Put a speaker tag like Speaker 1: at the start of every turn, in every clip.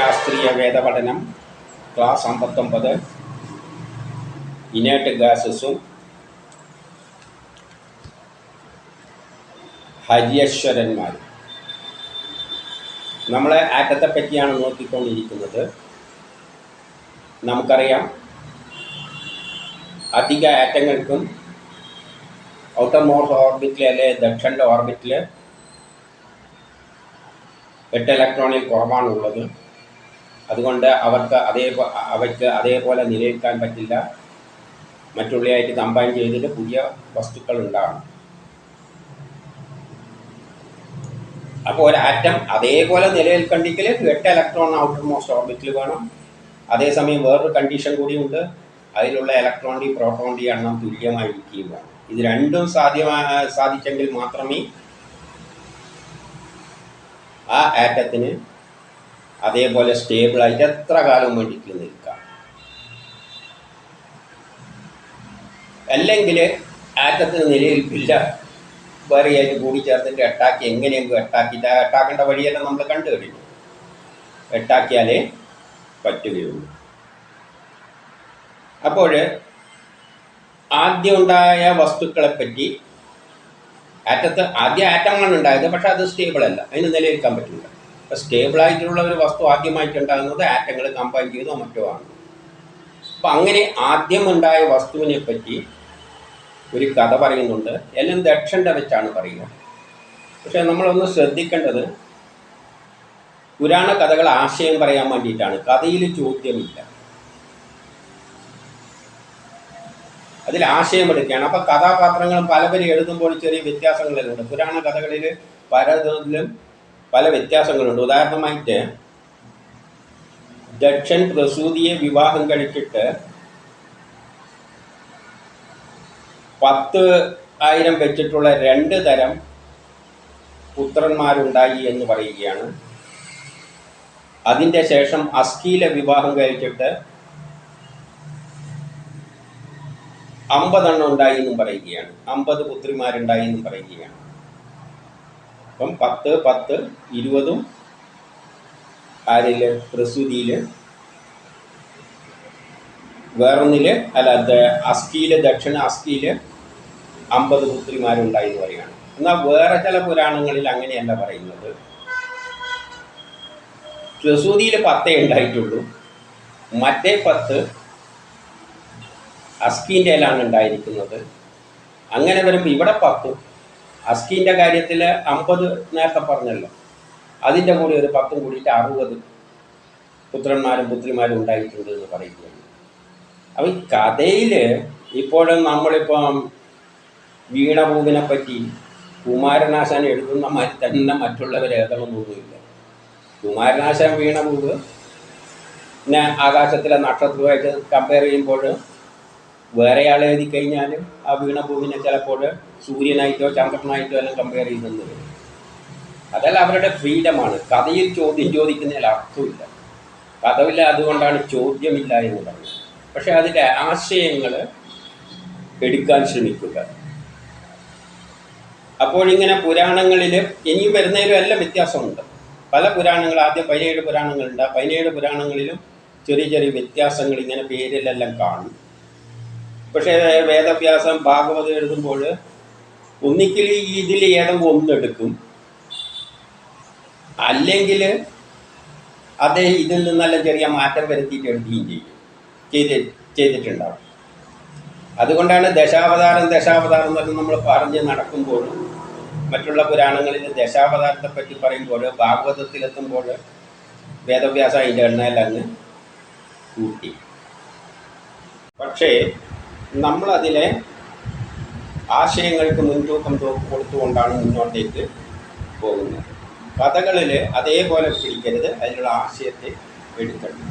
Speaker 1: ശാസ്ത്രീയ വേദപഠനം ക്ലാസ് അമ്പത്തൊമ്പത് ഇനേർട്ട് ഗാസസും ഹരിയശ്വരന്മാർ. നമ്മളെ ആറ്റത്തെ പറ്റിയാണ് നോക്കിക്കൊണ്ടിരിക്കുന്നത്. നമുക്കറിയാം അധിക ആറ്റങ്ങൾക്കും ഔട്ടർ മോർട്ട് ഓർബിറ്റിൽ അല്ലെ ദക്ഷിണ ഓർബിറ്റിൽ എട്ട് ഇലക്ട്രോണിൽ കുറവാണുള്ളത്. അതുകൊണ്ട് അവർക്ക് അതേ അവയ്ക്ക് അതേപോലെ നിലനിൽക്കാൻ പറ്റില്ല. മറ്റുള്ളവയായിട്ട് കമ്പൈൻ ചെയ്തിട്ട് പുതിയ വസ്തുക്കൾ ഉണ്ടാകണം അപ്പോൾ ഒരു ആറ്റം അതേപോലെ നിലനിൽക്കണ്ടെങ്കിൽ എട്ട് ഇലക്ട്രോൺ ഔട്ടർ മോസ്റ്റ് ഓർബിറ്റിൽ വേണം. അതേസമയം വേറൊരു കണ്ടീഷൻ കൂടിയുണ്ട് അതിലുള്ള ഇലക്ട്രോണിന്റെയും പ്രോട്ടോണിന്റെയും എണ്ണം തുല്യമായിരിക്കുകയും വേണം. ഇത് രണ്ടും സാധ്യമാ സാധിച്ചെങ്കിൽ മാത്രമേ ആ ആറ്റത്തിന് അതേപോലെ സ്റ്റേബിൾ സ്റ്റേബിളായിട്ട് എത്ര കാലം വേണ്ടിയിട്ട് നിൽക്കാം. അല്ലെങ്കിൽ ആറ്റത്തിന് നിലയിൽപ്പില്ല വേറെ ആയിട്ട് കൂടി ചേർത്തിട്ട് എട്ടാക്കി എങ്ങനെയെങ്കിലും എട്ടാക്കിയിട്ട് ആ എട്ടാക്കേണ്ട വഴിയെല്ലാം നമ്മൾ കണ്ടു കഴിഞ്ഞു എട്ടാക്കിയാലേ പറ്റുകയുള്ളൂ. അപ്പോൾ ആദ്യം ഉണ്ടായ വസ്തുക്കളെ പറ്റി ആറ്റത്ത് ആദ്യ ആറ്റമാണ് ഉണ്ടായത് പക്ഷെ അത് സ്റ്റേബിൾ അല്ല. അതിന് നിലനിൽക്കാൻ പറ്റില്ല. അപ്പോൾ സ്റ്റേബിളായിട്ടുള്ള ഒരു വസ്തു ആദ്യമായിട്ടുണ്ടാകുന്നത് ആറ്റങ്ങൾ കമ്പൈൻ ചെയ്തോ മറ്റോ ആണ്. അപ്പം അങ്ങനെ ആദ്യം ഉണ്ടായ വസ്തുവിനെ പറ്റി ഒരു കഥ പറയുന്നുണ്ട്. എല്ലാം ദക്ഷന്റെ വെച്ചാണ് പറയുക. പക്ഷെ നമ്മളൊന്ന് ശ്രദ്ധിക്കേണ്ടത് പുരാണ കഥകൾ ആശയം പറയാൻ വേണ്ടിയിട്ടാണ്. കഥയിൽ ചോദ്യമില്ല. അതിൽ ആശയം എടുക്കുകയാണ്. കഥാപാത്രങ്ങൾ പലവരും എഴുതുമ്പോൾ ചെറിയ വ്യത്യാസങ്ങളുണ്ട് പുരാണ കഥകളിൽ പലതിലും പല വ്യത്യാസങ്ങളുണ്ട്. ഉദാഹരണമായിട്ട് ദക്ഷൻ പ്രസൂതിയെ വിവാഹം കഴിച്ചിട്ട് പത്ത് ആയിരം വെച്ചിട്ടുള്ള രണ്ട് തരം പുത്രന്മാരുണ്ടായി എന്ന് പറയുകയാണ്. അതിന്റെ ശേഷം അസ്കീല വിവാഹം കഴിച്ചിട്ട് അമ്പതെണ്ണം ഉണ്ടായി എന്നും പറയുകയാണ്. അമ്പത് പുത്രിമാരുണ്ടായി എന്നും പറയുകയാണ്. അപ്പം പത്ത് പത്ത് ഇരുപതും ആരിൽ? പ്രസൂതിയിൽ വേറൊന്നിൽ അല്ല അസ്ഥിയിൽ ദക്ഷിണ അസ്കിയിൽ അമ്പത് പുത്രിമാരുണ്ടായി എന്ന് പറയുകയാണ്. എന്നാൽ വേറെ ചില പുരാണങ്ങളിൽ അങ്ങനെയല്ല പറയുന്നത്. പ്രസൂതിയിൽ പത്തേ ഉണ്ടായിട്ടുള്ളൂ. മറ്റേ പത്ത് അസ്കീന്റെയിലാണ് ഉണ്ടായിരിക്കുന്നത്. അങ്ങനെ വരുമ്പോൾ ഇവിടെ പത്തും അസ്കീന്റെ കാര്യത്തിൽ അമ്പത് നേരത്തെ പറഞ്ഞല്ലോ. അതിന്റെ കൂടി ഒരു പത്തും കൂടിയിട്ട് അറുപത് പുത്രന്മാരും പുത്രിമാരും ഉണ്ടായിട്ടുണ്ട് എന്ന് പറയുകയാണ്. അപ്പോൾ ഈ കഥയിൽ ഇപ്പോഴും നമ്മളിപ്പം വീണഭൂവിനെ പറ്റി കുമാരനാശാൻ എഴുതുന്ന മാതിരി തന്നെ മറ്റുള്ളവർ എഴുതണമെന്നൊന്നുമില്ല കുമാരനാശാൻ വീണഭൂവ് പിന്നെ ആകാശത്തിലെ നക്ഷത്രമായിട്ട് കമ്പയർ ചെയ്യുമ്പോൾ വേറെ ആൾ എഴുതി കഴിഞ്ഞാൽ ആ വീണഭൂവിനെ ചിലപ്പോൾ സൂര്യനായിട്ടോ ചന്ദ്രനായിട്ടോ എല്ലാം കമ്പയർ ചെയ്തെന്ന് വരും അതെല്ലാം അവരുടെ ഫ്രീഡമാണ് കഥയിൽ ചോദ്യം ചോദിക്കുന്നതിൽ അർത്ഥമില്ല. കഥയില്ല അതുകൊണ്ടാണ് ചോദ്യമില്ല എന്ന് പറഞ്ഞത് പക്ഷെ അതിന്റെ ആശയങ്ങൾ എടുക്കാൻ ശ്രമിക്കുക. അപ്പോൾ ഇങ്ങനെ പുരാണങ്ങളിൽ ഇനിയും വരുന്നതിലും എല്ലാം വ്യത്യാസമുണ്ട്. പല പുരാണങ്ങൾ ആദ്യം പതിനേഴ് പുരാണങ്ങളുണ്ട്. ആ പതിനേഴ് പുരാണങ്ങളിലും ചെറിയ ചെറിയ വ്യത്യാസങ്ങൾ ഇങ്ങനെ പേരിലെല്ലാം കാണും. പക്ഷേ വേദവ്യാസം ഭാഗവതം എഴുതുമ്പോൾ ഒന്നിക്കിൽ ഇതിൽ ഏതെങ്കിലും ഒന്നെടുക്കും അല്ലെങ്കിൽ അതേ ഇതിൽ നിന്നെല്ലാം ചെറിയ മാറ്റം വരുത്തിയിട്ട് എഴുതുകയും ചെയ്യും. ചെയ്ത് ചെയ്തിട്ടുണ്ടാവും. അതുകൊണ്ടാണ് ദശാവതാരം ദശാവതാരം എന്നൊക്കെ നമ്മൾ പറഞ്ഞ് നടക്കുമ്പോൾ മറ്റുള്ള പുരാണങ്ങളിൽ ദശാവതാരത്തെ പറ്റി പറയുമ്പോൾ ഭാഗവതത്തിലെത്തുമ്പോൾ വേദവ്യാസ അതിന്റെ എണ്ണയിൽ അങ്ങ് കൂട്ടി. പക്ഷേ നമ്മളതിലെ ആശയങ്ങൾക്ക് മുൻതൂക്കം കൊടുത്തുകൊണ്ടാണ് മുന്നോട്ടേക്ക് പോകുന്നത്. കഥകളിൽ അതേപോലെ പിടിക്കരുത് അതിലുള്ള ആശയത്തെ എടുക്കണം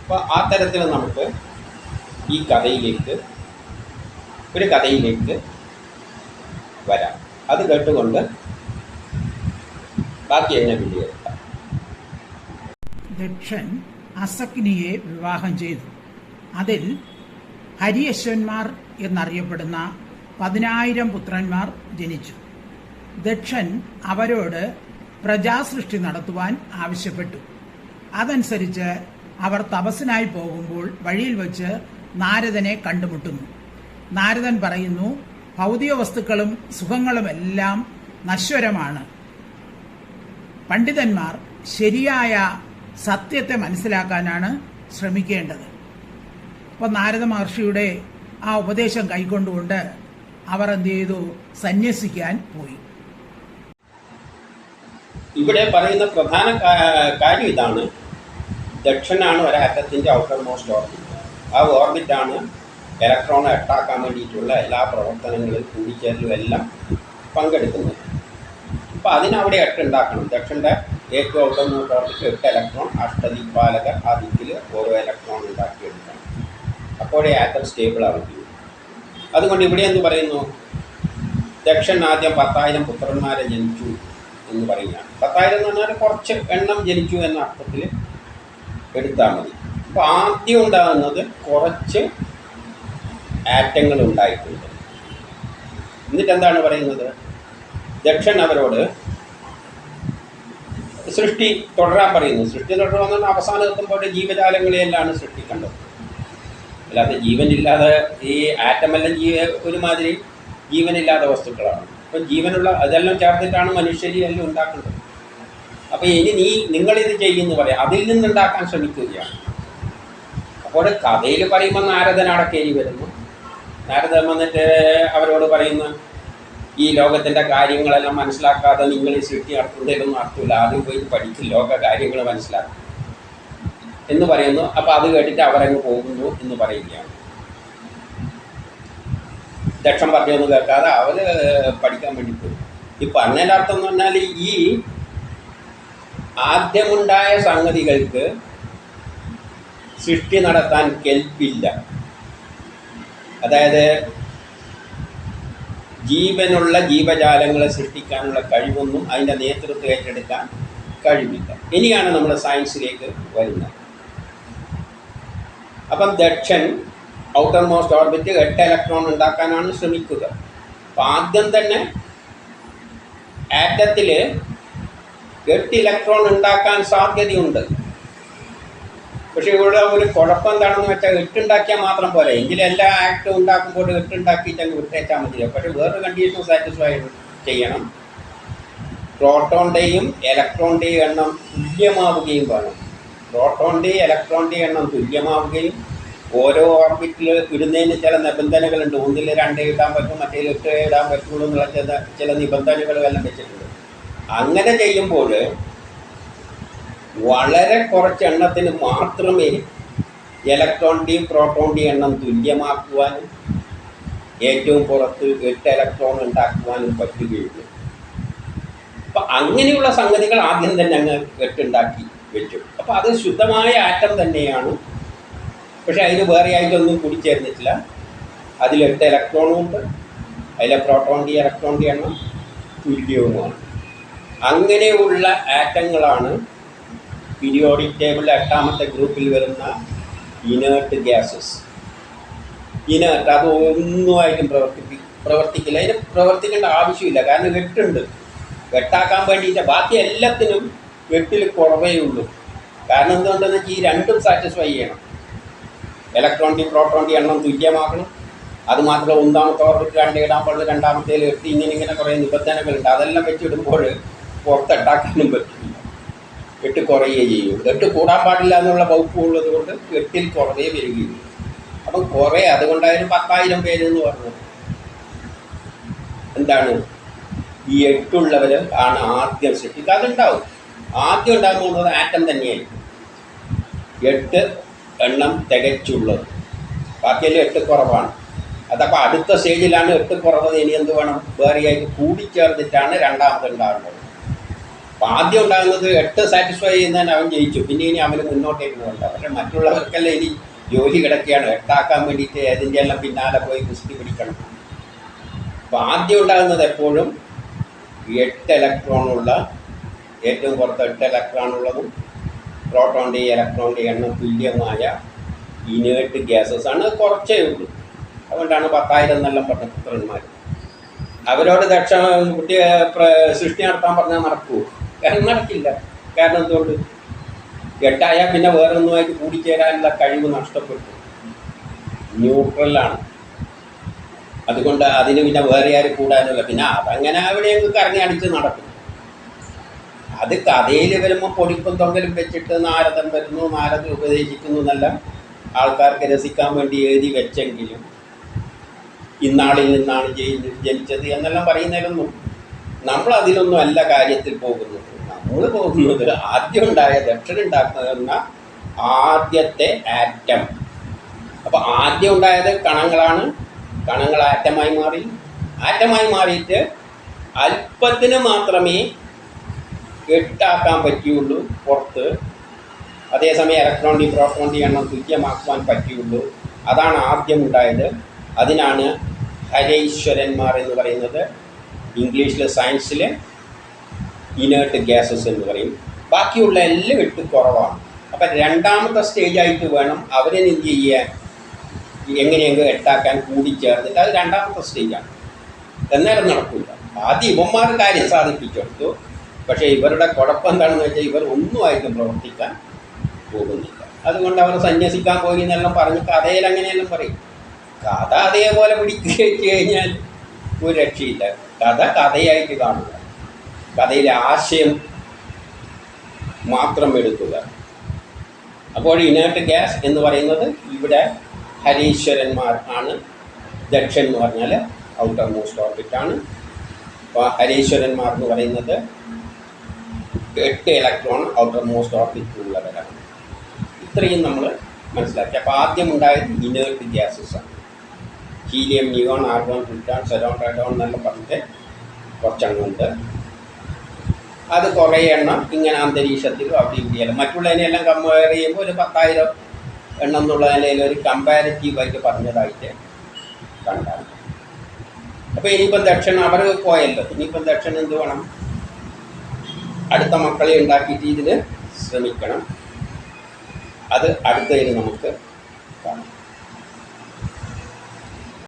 Speaker 1: അപ്പോൾ ആ തരത്തിൽ നമുക്ക് ഈ കഥയിലേക്ക് ഒരു കഥയിലേക്ക് വരാം. അത് കേട്ടുകൊണ്ട് ബാക്കി എന്നെ വിലയിരുത്താം
Speaker 2: ദക്ഷൻ അസഗ്നിയെ വിവാഹം ചെയ്തു. അതിൽ ഹരിയശ്വന്മാർ എന്നറിയപ്പെടുന്ന പതിനായിരം പുത്രന്മാർ ജനിച്ചു. ദക്ഷൻ അവരോട് പ്രജാസൃഷ്ടി നടത്തുവാൻ ആവശ്യപ്പെട്ടു. അതനുസരിച്ച് അവർ തപസ്സിനായി പോകുമ്പോൾ വഴിയിൽ വച്ച് നാരദനെ കണ്ടുമുട്ടുന്നു. നാരദൻ പറയുന്നു ഭൗതിക വസ്തുക്കളും സുഖങ്ങളും എല്ലാം നശ്വരമാണ്. പണ്ഡിതന്മാർ ശരിയായ സത്യത്തെ മനസ്സിലാക്കാനാണ് ശ്രമിക്കേണ്ടത്. അപ്പോൾ നാരദ മഹർഷിയുടെ ആ ഉപദേശം കൈക്കൊണ്ടുകൊണ്ട് അവർ എന്ത് ചെയ്തു? സന്യസിക്കാൻ പോയി.
Speaker 1: ഇവിടെ പറയുന്ന പ്രധാന കാര്യം ഇതാണ്. ദക്ഷനാണ് ഒരാറ്റത്തിന്റെ ഔട്ടർ മോസ്റ്റ് ഓർബിറ്റ് ആ ഓർബിറ്റാണ് ഇലക്ട്രോണെ അട്ടാക്കാൻ വേണ്ടിയിട്ടുള്ള എല്ലാ പ്രവർത്തനങ്ങളും കൂടിച്ചേരലും എല്ലാം പങ്കെടുക്കുന്നത്. അപ്പോൾ അതിനവിടെ എട്ട് ഉണ്ടാക്കണം. ദക്ഷന്റെ ഏറ്റവും ഔട്ടർ മോസ്റ്റ് ഓർബിറ്റ് എട്ട് ഇലക്ട്രോൺ അഷ്ടദിക്പാലകർ ആ ദിക്കിൽ ഓരോ ഇലക്ട്രോൺ അപ്പോഴേ ആറ്റം സ്റ്റേബിൾ ആവുകയുള്ളൂ. അതുകൊണ്ട് ഇവിടെ എന്ന് പറയുന്നു? ദക്ഷൻ ആദ്യം പത്തായിരം പുത്രന്മാരെ ജനിച്ചു എന്ന് പറയുകയാണ്. പത്തായിരം എന്ന് പറഞ്ഞാൽ കുറച്ച് എണ്ണം ജനിച്ചു എന്ന അർത്ഥത്തിൽ എടുത്താൽ മതി. അപ്പോൾ ആദ്യം ഉണ്ടാകുന്നത് കുറച്ച് ആറ്റങ്ങൾ ഉണ്ടായിട്ടുണ്ട് എന്നിട്ട് എന്താണ് പറയുന്നത്? ദക്ഷൻ അവരോട് സൃഷ്ടി തുടരാൻ പറയുന്നു. സൃഷ്ടി തുടരുമെന്ന് പറഞ്ഞാൽ അവസാനം എത്തുമ്പോൾ ജീവജാലങ്ങളെയെല്ലാം സൃഷ്ടിക്കേണ്ടത് അല്ലാതെ ജീവനില്ലാതെ ഈ ആറ്റമെല്ലാം ജീവ ഒരുമാതിരി ജീവനില്ലാത്ത വസ്തുക്കളാണ്. അപ്പം ജീവനുള്ള അതെല്ലാം ചേർത്തിട്ടാണ് മനുഷ്യരി എല്ലാം ഉണ്ടാക്കുന്നത്. അപ്പോൾ ഇനി നീ നിങ്ങളിത് ചെയ്യുന്നു പറയാം അതിൽ നിന്നുണ്ടാക്കാൻ ശ്രമിക്കുകയാണ്. അപ്പോൾ കഥയിൽ പറയുമ്പോൾ നാരദൻ അടക്കേരി വരുന്നു. നാരദൻ വന്നിട്ട് അവരോട് പറയുന്നു ഈ ലോകത്തിന്റെ കാര്യങ്ങളെല്ലാം മനസ്സിലാക്കാതെ നിങ്ങൾ ഈ സൃഷ്ടി നടത്തുന്നതിലൊന്നും അർത്ഥമില്ല. ആദ്യം പോയി പഠിക്കും ലോക കാര്യങ്ങൾ മനസ്സിലാക്കും. എന്ന് പറയുന്നു. അപ്പോൾ അത് കേട്ടിട്ട് അവരങ്ങ് പോകുന്നു എന്ന് പറയുകയാണ്. ദക്ഷം പറഞ്ഞൊന്നും കേൾക്കാതെ അവർ പഠിക്കാൻ വേണ്ടി പോയി. ഈ പറഞ്ഞതിന്റെ അർത്ഥം എന്ന് പറഞ്ഞാൽ ഈ ആദ്യമുണ്ടായ സംഗതികൾക്ക് സൃഷ്ടി നടത്താൻ കെൽപ്പില്ല. അതായത് ജീവനുള്ള ജീവജാലങ്ങളെ സൃഷ്ടിക്കാനുള്ള കഴിവൊന്നും അതിന്റെ നേതൃത്വം ഏറ്റെടുക്കാൻ കഴിവില്ല. ഇനിയാണ് നമ്മൾ സയൻസിലേക്ക് വരുന്നത്. അപ്പം ദക്ഷൻ ഔട്ടർ മോസ്റ്റ് ഓർബിറ്റ് എട്ട് ഇലക്ട്രോൺ ഉണ്ടാക്കാനാണ് ശ്രമിക്കുക. അപ്പം ആദ്യം തന്നെ ആറ്റത്തിൽ എട്ട് ഇലക്ട്രോൺ ഉണ്ടാക്കാൻ സാധ്യതയുണ്ട്. പക്ഷേ ഇവിടെ ഒരു കുഴപ്പം എന്താണെന്ന് വെച്ചാൽ എട്ടുണ്ടാക്കിയാൽ മാത്രം പോരെ. എങ്കിലും എല്ലാ ആക്ട് ഉണ്ടാക്കുമ്പോൾ എട്ടുണ്ടാക്കിയിട്ട് അങ്ങ് വിട്ടേച്ചാൽ മതി പക്ഷേ വേറൊരു കണ്ടീഷൻ സാറ്റിസ്ഫൈ ചെയ്യണം. പ്രോട്ടോണിന്റെയും ഇലക്ട്രോണിന്റെയും എണ്ണം തുല്യമാവുകയും വേണം. പ്രോട്ടോണിന്റെയും ഇലക്ട്രോണിന്റെയും എണ്ണം തുല്യമാവുകയും ഓരോ ഓർബിറ്റിൽ ഇടുന്നതിന് ചില നിബന്ധനകളുണ്ട്. ഒന്നിൽ രണ്ടേ ഇടാൻ പറ്റും മറ്റേ എട്ട് ഇടാൻ പറ്റുള്ളൂ എന്നുള്ള ചില ചില നിബന്ധനകളും എല്ലാം വെച്ചിട്ടുണ്ട്. അങ്ങനെ ചെയ്യുമ്പോൾ വളരെ കുറച്ച് എണ്ണത്തിന് മാത്രമേ ഇലക്ട്രോണിന്റെയും പ്രോട്ടോണിന്റെയും എണ്ണം തുല്യമാക്കുവാനും ഏറ്റവും പുറത്ത് എട്ട് ഇലക്ട്രോൺ ഉണ്ടാക്കുവാനും പറ്റുകയുള്ളൂ. അപ്പം അങ്ങനെയുള്ള സംഗതികൾ ആദ്യം തന്നെ അങ്ങ് എട്ടുണ്ടാക്കി വെച്ചു അപ്പോൾ അത് ശുദ്ധമായ ആറ്റം തന്നെയാണ്. പക്ഷേ അതിന് വേറെ ആയിട്ടൊന്നും കൂടിച്ചേർന്നിട്ടില്ല അതിലെടുത്ത ഇലക്ട്രോണും ഉണ്ട്. അതിലെ പ്രോട്ടോണിന്റെ ഇലക്ട്രോണിന്റെ എണ്ണം തുല്യവുമാണ് അങ്ങനെയുള്ള ആറ്റങ്ങളാണ് പീരിയോഡിക് ടേബിളിലെ എട്ടാമത്തെ ഗ്രൂപ്പിൽ വരുന്ന ഇനേർട്ട് ഗ്യാസസ് ഇനേർട്ട് അത് ഒന്നുമായിട്ടും പ്രവർത്തിപ്പി പ്രവർത്തിക്കില്ല. അതിന് പ്രവർത്തിക്കേണ്ട ആവശ്യമില്ല. കാരണം വെട്ടുണ്ട് വെട്ടാക്കാൻ വേണ്ടിയിട്ട് ബാക്കി എല്ലാത്തിനും എട്ടിൽ കുറവേ ഉള്ളൂ. കാരണം എന്തുകൊണ്ടെന്ന് വെച്ചാൽ ഈ രണ്ടും സാറ്റിസ്ഫൈ ചെയ്യണം. ഇലക്ട്രോണിന്റെയും പ്രോട്ടോണിന്റെയും എണ്ണം തുല്യമാക്കണം അത് മാത്രമല്ല ഒന്നാമത്തെ ഓർബിറ്റ് രണ്ട് ഇടാൻ പാടില്ല രണ്ടാമത്തേൽ എത്തി ഇങ്ങനെ ഇങ്ങനെ കുറേ നിബന്ധനകളുണ്ട് അതെല്ലാം വെച്ചിടുമ്പോൾ പുറത്തെട്ടാക്കാനും പറ്റില്ല. എട്ട് കുറയുകയേ ചെയ്യും. എട്ട് കൂടാൻ പാടില്ല എന്നുള്ള വകുപ്പ് ഉള്ളത് കൊണ്ട് എട്ടിൽ കുറവേ വരികയുള്ളൂ. അപ്പം കുറേ അതുകൊണ്ടായാലും പത്തായിരം പേര് എന്ന് പറഞ്ഞത് എന്താണ്? ഈ എട്ടുള്ളവർ ആണ് ആദ്യം സൃഷ്ടിക്കുക അതുണ്ടാവും ആദ്യം ഉണ്ടാകുന്നത് ആറ്റം തന്നെയായിരിക്കും. എട്ട് എണ്ണം തികച്ചുള്ളത്. ബാക്കിയെല്ലാം എട്ട് കുറവാണ്. അതപ്പോൾ അടുത്ത സ്റ്റേജിലാണ് എട്ട് കുറവത് ഇനി എന്ത് വേണം? വേറെയായിട്ട് കൂടിച്ചേർന്നിട്ടാണ് രണ്ടാമത് ഉണ്ടാകുന്നത് അപ്പം ആദ്യം ഉണ്ടാകുന്നത് എട്ട് സാറ്റിസ്ഫൈ ചെയ്യുന്നതിന് അവൻ ജയിച്ചു. പിന്നെ ഇനി അവന് മുന്നോട്ടേക്ക് പോകണ്ട. പക്ഷെ മറ്റുള്ളവർക്കെല്ലാം ഇനി ജോലി കിടക്കുകയാണ്. എട്ടാക്കാൻ വേണ്ടിയിട്ട് ഏതിന്റെ എല്ലാം പിന്നാലെ പോയി കുസ്തി പിടിക്കണം. അപ്പം ആദ്യം ഉണ്ടാകുന്നത് എപ്പോഴും എട്ട് ഇലക്ട്രോണുള്ള ഏറ്റവും പുറത്ത് എട്ട് ഇലക്ട്രോൺ ഉള്ളതും പ്രോട്ടോണിന്റെ ഇലക്ട്രോണിന്റെ എണ്ണം തുല്യമായ ഇനേർട്ട് ഗ്യാസസ് ആണ് കുറച്ചേ ഉള്ളൂ. അതുകൊണ്ടാണ് പത്തായിരം എന്നെല്ലാം പറഞ്ഞ പുത്രന്മാർ അവരോട് ദക്ഷ കുട്ടിയെ സൃഷ്ടി നടത്താൻ പറഞ്ഞാൽ നടക്കൂ. കാരണം നടക്കില്ല. കാരണം എന്തുകൊണ്ട്? എട്ടായാൽ പിന്നെ വേറൊന്നുമായിട്ട് കൂടിച്ചേരാനുള്ള കഴിവ് നഷ്ടപ്പെട്ടു. ന്യൂട്രലാണ് അതുകൊണ്ട് അതിന് പിന്നെ വേറെ ആരും കൂടാനുള്ള പിന്നെ അതങ്ങനെ അവിടെയൊക്കെ കറങ്ങി അടിച്ച് നടക്കും. അത് കഥയിൽ വരുമ്പോൾ പൊടിപ്പും തൊങ്കലും വെച്ചിട്ട് നാരദൻ വരുന്നു നാരദ ഉപദേശിക്കുന്നു എന്നെല്ലാം ആൾക്കാർക്ക് രസിക്കാൻ വേണ്ടി എഴുതി വെച്ചെങ്കിലും ഇന്നാളിൽ നിന്നാണ് ജനിച്ചത് എന്നെല്ലാം പറയുന്നതിലൊന്നും നമ്മൾ അതിലൊന്നും അല്ല കാര്യത്തിൽ പോകുന്നത്. നമ്മൾ പോകുന്നത് ആദ്യം ഉണ്ടായ ദക്ഷിണ ഉണ്ടാക്കുന്ന ആദ്യത്തെ ആറ്റം. അപ്പോൾ ആദ്യം ഉണ്ടായത് കണങ്ങളാണ്. കണങ്ങൾ ആറ്റമായി മാറി. ആറ്റമായി മാറിയിട്ട് അല്പത്തിന് മാത്രമേ എട്ടാക്കാൻ പറ്റുകയുള്ളൂ പുറത്ത്. അതേസമയം ഇലക്ട്രോൺ ഡി പ്രോട്ടോൺ ഡി എണ്ണം തുല്യമാക്കുവാൻ പറ്റുകയുള്ളൂ അതാണ് ആദ്യം ഉണ്ടായത്. അതിനാണ് ഹരൈശ്വരന്മാർ എന്ന് പറയുന്നത്. ഇംഗ്ലീഷിൽ സയൻസിൽ ഇനേർട്ട് ഗ്യാസസ് എന്ന് പറയും. ബാക്കിയുള്ള എല്ലാം എട്ട് കുറവാണ്. അപ്പം രണ്ടാമത്തെ സ്റ്റേജായിട്ട് വേണം അവരെ എന്ത് ചെയ്യാൻ? എങ്ങനെയെങ്കിലും എട്ടാക്കാൻ കൂടിച്ചേർന്നിട്ട് അത് രണ്ടാമത്തെ സ്റ്റേജാണ് എന്നാലും നടക്കില്ല ആദ്യം ഇവന്മാർ കാര്യം സാധിപ്പിച്ചെടുത്തു. പക്ഷേ ഇവരുടെ കുഴപ്പം എന്താണെന്ന് വെച്ചാൽ ഇവർ ഒന്നുമായിട്ടും പ്രവർത്തിക്കാൻ പോകുന്നില്ല. അതുകൊണ്ട് അവർ സന്യസിക്കാൻ പോയി എന്നെല്ലാം പറഞ്ഞ് കഥയിൽ അങ്ങനെയെല്ലാം പറയും. കഥ അതേപോലെ പിടിച്ചു വെച്ച് കഴിഞ്ഞാൽ ഒരു രക്ഷയില്ല. കഥ കഥയായിട്ട് കാണുക. കഥയിലെ ആശയം മാത്രം എടുക്കുക. അപ്പോൾ ഇനേർട്ട് ഗ്യാസ് എന്ന് പറയുന്നത് ഇവിടെ ഹരീശ്വരന്മാർ ആണ്. ദക്ഷൻ എന്ന് പറഞ്ഞാൽ ഔട്ടർ മോസ്റ്റ് ഓർബിറ്റാണ്. അപ്പോൾ ഹരീശ്വരന്മാർ എന്ന് പറയുന്നത് എട്ട് ഇലക്ട്രോൺ ഔട്ടർ മോസ്റ്റ് ഓർബിറ്റ് ഉള്ളവരാണ് ഇത്രയും നമ്മൾ മനസ്സിലാക്കി. അപ്പോൾ ആദ്യം ഉണ്ടായത് ഇനേർട്ട് ഗ്യാസസ് ആണ്. ഹീലിയം നിയോൺ ആർഗോൺ ട്രിറ്റോൺ സെറോൺ റെഡോൺ എന്നെല്ലാം പറഞ്ഞിട്ട് കുറച്ചെണ്ണമുണ്ട് അത് കുറേ എണ്ണം ഇങ്ങനെ അന്തരീക്ഷത്തിലും അവിടെ ഇന്ത്യയിലും മറ്റുള്ളതിനെല്ലാം കമ്പയർ ചെയ്യുമ്പോൾ ഒരു പത്തായിരം എണ്ണം എന്നുള്ളതിനെ ഒരു കമ്പാരിറ്റീവായിട്ട് പറഞ്ഞതായിട്ട് കണ്ടാണ്. അപ്പോൾ ഇനിയിപ്പം ദക്ഷിണ അവർ പോയല്ലോ. ഇനിയിപ്പം ദക്ഷിണ എന്ത് വേണം? അടുത്ത മക്കളെ ഉണ്ടാക്കിയിട്ട് ഇതിന് ശ്രമിക്കണം. അത് അടുത്തതിന് നമുക്ക് കാണാം.